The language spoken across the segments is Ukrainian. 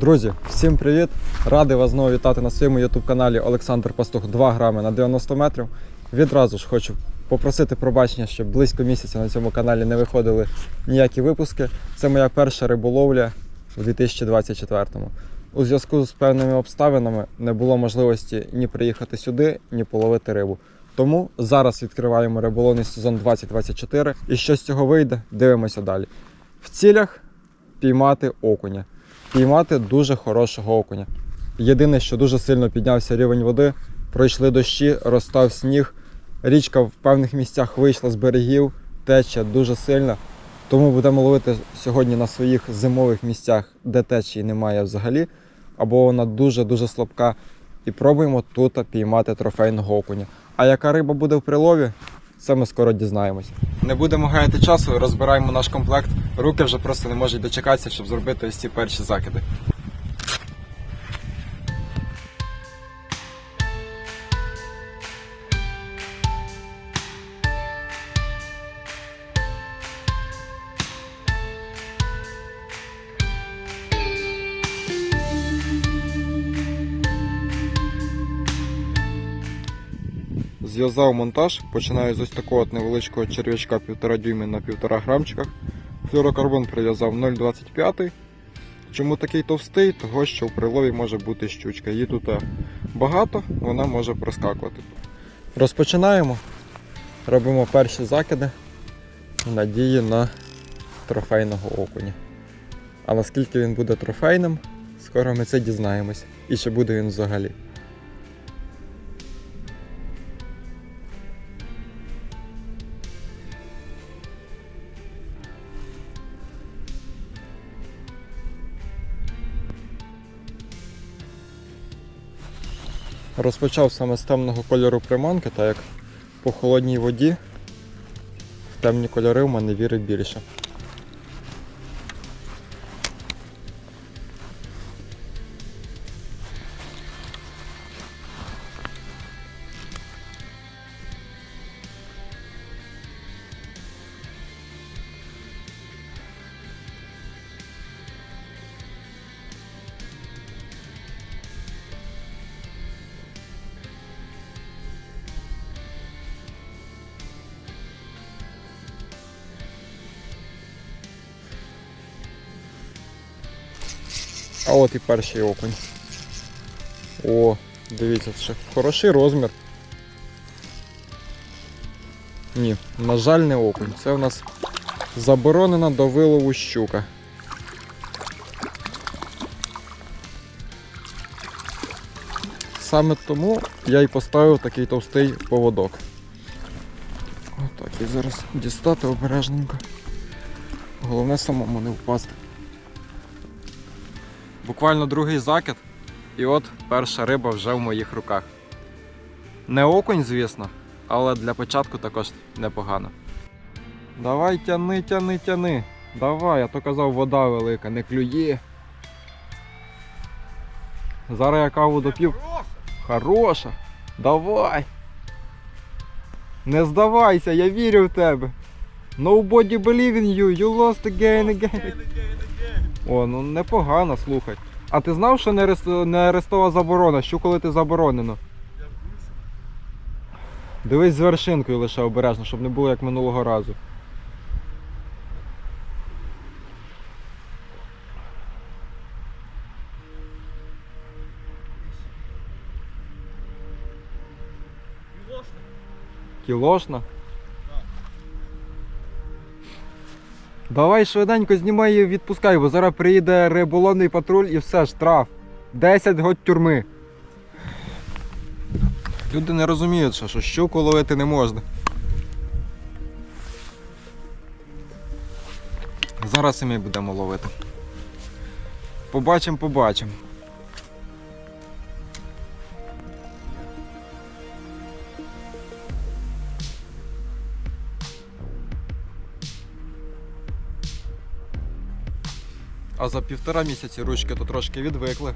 Друзі, всім привіт! Радий вас знову вітати на своєму youtube каналі Олександр Пастух 2 грами на 90 метрів. Відразу ж хочу попросити пробачення, щоб близько місяця на цьому каналі не виходили ніякі випуски. Це моя перша риболовля у 2024-му. У зв'язку з певними обставинами не було можливості ні приїхати сюди, ні половити рибу. Тому зараз відкриваємо риболовний сезон 2024. І що з цього вийде, дивимося далі. В цілях піймати окуня. Піймати дуже хорошого окуня. Єдине, що дуже сильно піднявся рівень води, пройшли дощі, розстав сніг. Річка в певних місцях вийшла з берегів, течія дуже сильна. Тому будемо ловити сьогодні на своїх зимових місцях, де течії немає взагалі, або вона дуже-дуже слабка. І пробуємо тут піймати трофейного окуня. А яка риба буде в прилові, це ми скоро дізнаємося. Не будемо гаяти часу, розбираємо наш комплект. Руки вже просто не можуть дочекатися, щоб зробити ось ці перші закиди. Зв'язав монтаж, починаю з ось такого невеличкого черв'ячка 1,5 дюйми на 1,5 грамчиках. Флюрокарбон прив'язав 0,25. Чому такий товстий? Того, що в прилові може бути щучка. Її тут е, багато, вона може проскакувати. Розпочинаємо. Робимо перші закиди в надії на трофейного окуня. А наскільки він буде трофейним, скоро ми це дізнаємось. І чи буде він взагалі. Розпочав саме з темного кольору приманки, так як по холодній воді в темні кольори в мене віри більше. А от і перший окунь. О, дивіться, це хороший розмір. Ні, на жаль, не окунь. Це у нас заборонена до вилову щука. Саме тому я і поставив такий товстий поводок. Отак, і зараз дістати обережненько. Головне самому не впасти. Буквально другий закид, і от перша риба вже в моїх руках. Не окунь, звісно, але для початку також непогано. Давай тяни, тяни, тяни. Давай, а то казав, вода велика, не клює. Зараз я каву допів. Хороша. Давай. Не здавайся, я вірю в тебе. Nobody believe in you, you lost again, again. О, ну непогано, слухай. А ти знав, що не, арест... не арестова заборона? Що коли ти заборонено? Дивись з вершинкою лише обережно, щоб не було як минулого разу. Кілошна? Давай швиденько знімай і відпускай, бо зараз приїде риболовний патруль і все, штраф. 10 год тюрми. Люди не розуміють, що, що щуку ловити не можна. Зараз і ми будемо ловити. Побачимо, побачимо. А за півтора місяці ручки то трошки відвикли.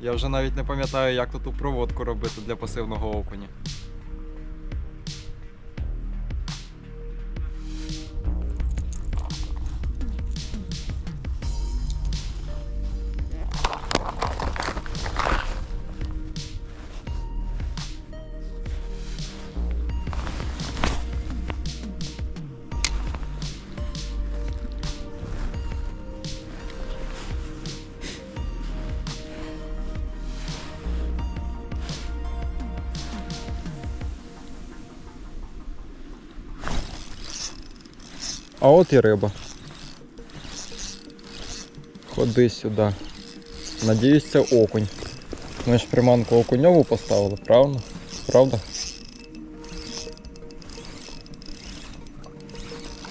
Я вже навіть не пам'ятаю, як тут проводку робити для пасивного окуня. А от і риба. Ходи сюди. Надіюсь, це окунь. Ми ж приманку окуньову поставили, правильно? Правда?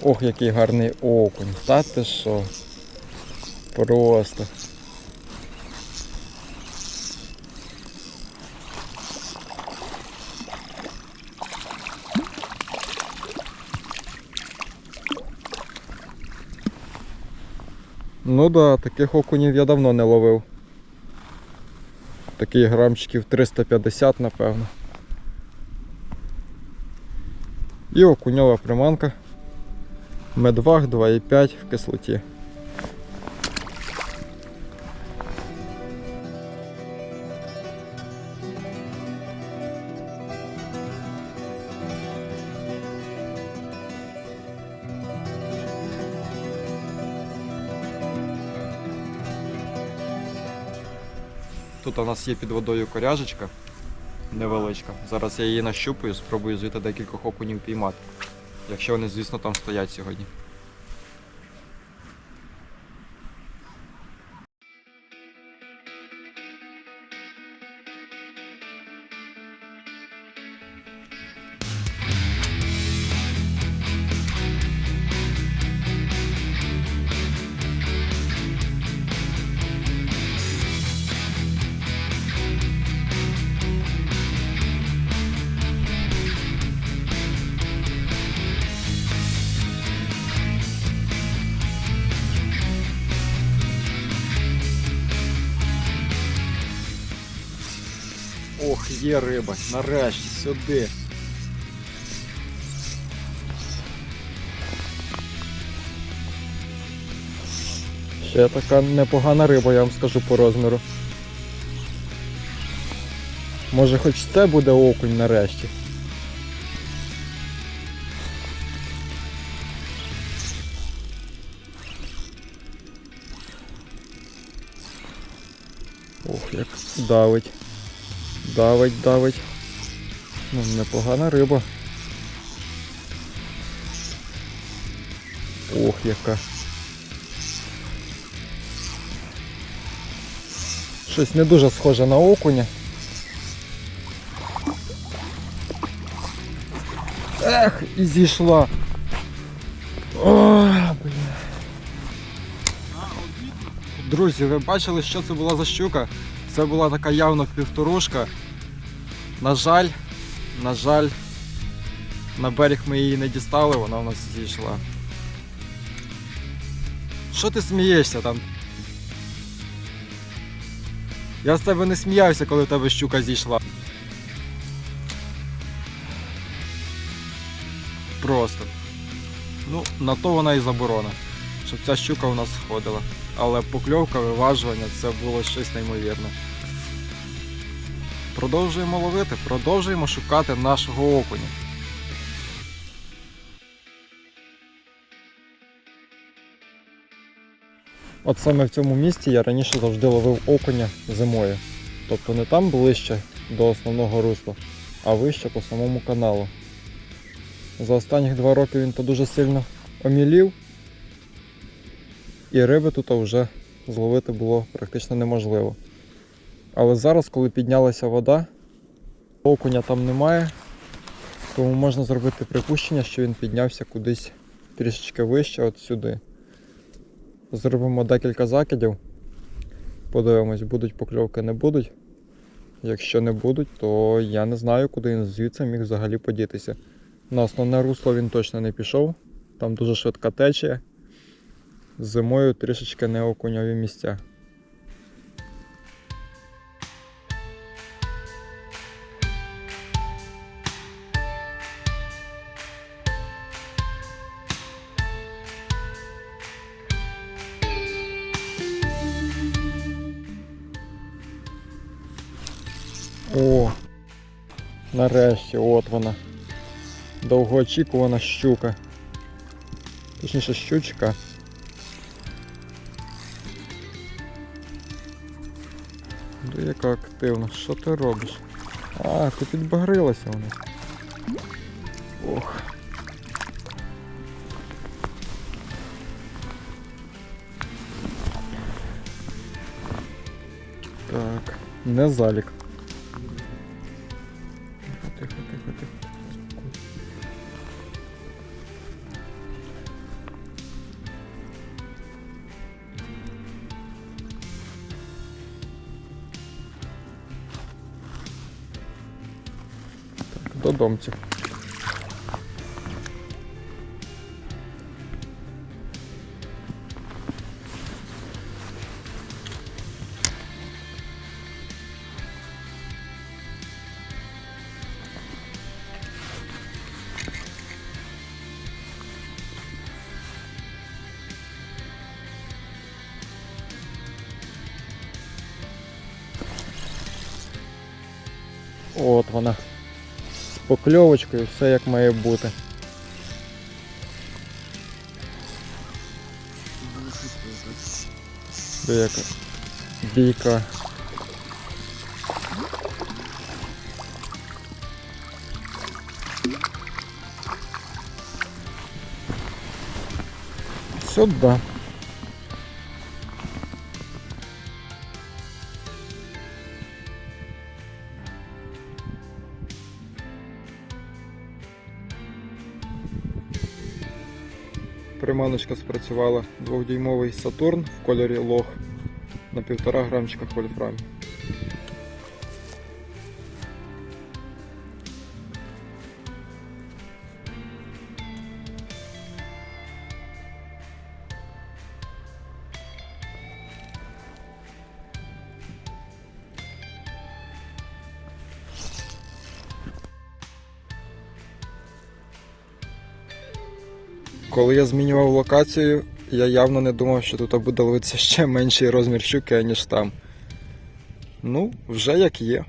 Ох, який гарний окунь. Та ти що? Просто. Ну да, таких окунів я давно не ловив. Таких грамчиків 350, напевно. І окуньова приманка. Медваг 2,5 в кислоті. Тут у нас є під водою коряжечка невеличка. Зараз я її нащупаю, спробую звідти декількох окунів піймати. Якщо вони, звісно, там стоять сьогодні. Є риба, нарешті сюди. Ще така непогана риба, я вам скажу по розміру. Може хоч це буде окунь нарешті. Ох, як давить. Давить, давить. Ну, непогана риба. Ох, яка. Щось не дуже схоже на окуня. Ех, і зійшла. О, блін. Друзі, ви бачили, що це була за щука? Це була така явно півторушка. На жаль, на жаль, на берег ми її не дістали, вона у нас зійшла. Що ти смієшся там? Я з тебе не сміявся, коли в тебе щука зійшла. Просто. Ну, на то вона і заборона, щоб ця щука у нас сходила. Але покльовка, виважування це було щось неймовірне. Продовжуємо ловити, продовжуємо шукати нашого окуня. От саме в цьому місці я раніше завжди ловив окуня зимою. Тобто не там ближче до основного русла, а вище по самому каналу. За останні два роки він то дуже сильно омілів, і риби тут вже зловити було практично неможливо. Але зараз, коли піднялася вода, окуня там немає, тому можна зробити припущення, що він піднявся кудись трішечки вище от сюди. Зробимо декілька закидів. Подивимось, будуть покльовки, не будуть. Якщо не будуть, то я не знаю, куди він звідси міг взагалі подітися. На основне русло він точно не пішов, там дуже швидка течія. Зимою трішечки не окуньові місця. Нарешті, от вона. Довгоочікувана щука. Точніше щучка. Де яка активна, що ти робиш? А, ти підбагрилася вона. Ох. Так, не залік. Так, додомцю. От вона. Покльовочкою, все як має бути. Яка бійка. Сюда. Приманочка спрацювала двохдюймовий Сатурн в кольорі лох на півтора грамчика в Коли я змінював локацію, я явно не думав, що тут буде ловитися ще менший розмір щуки, ніж там. Ну, вже як є.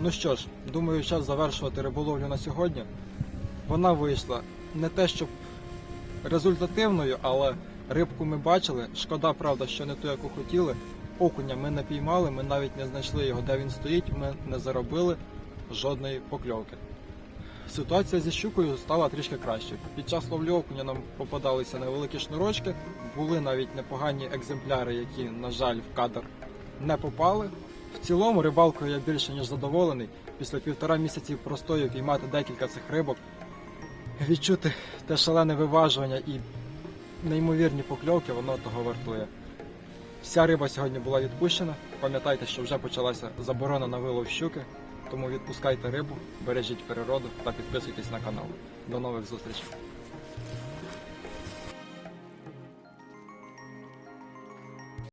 Ну що ж, думаю, час завершувати риболовлю на сьогодні. Вона вийшла не те, щоб результативною, але рибку ми бачили. Шкода, правда, що не ту, яку хотіли. Окуня ми не піймали, ми навіть не знайшли його, де він стоїть, ми не заробили жодної покльовки. Ситуація зі щукою стала трішки краще. Під час ловлі окуня нам попадалися невеликі шнурочки, були навіть непогані екземпляри, які, на жаль, в кадр не попали. В цілому рибалкою я більше ніж задоволений. Після півтора місяців простою піймати декілька цих рибок, відчути те шалене виважування і неймовірні покльовки, воно того вартує. Вся риба сьогодні була відпущена. Пам'ятайте, що вже почалася заборона на вилов щуки, тому відпускайте рибу, бережіть природу та підписуйтесь на канал. До нових зустрічей!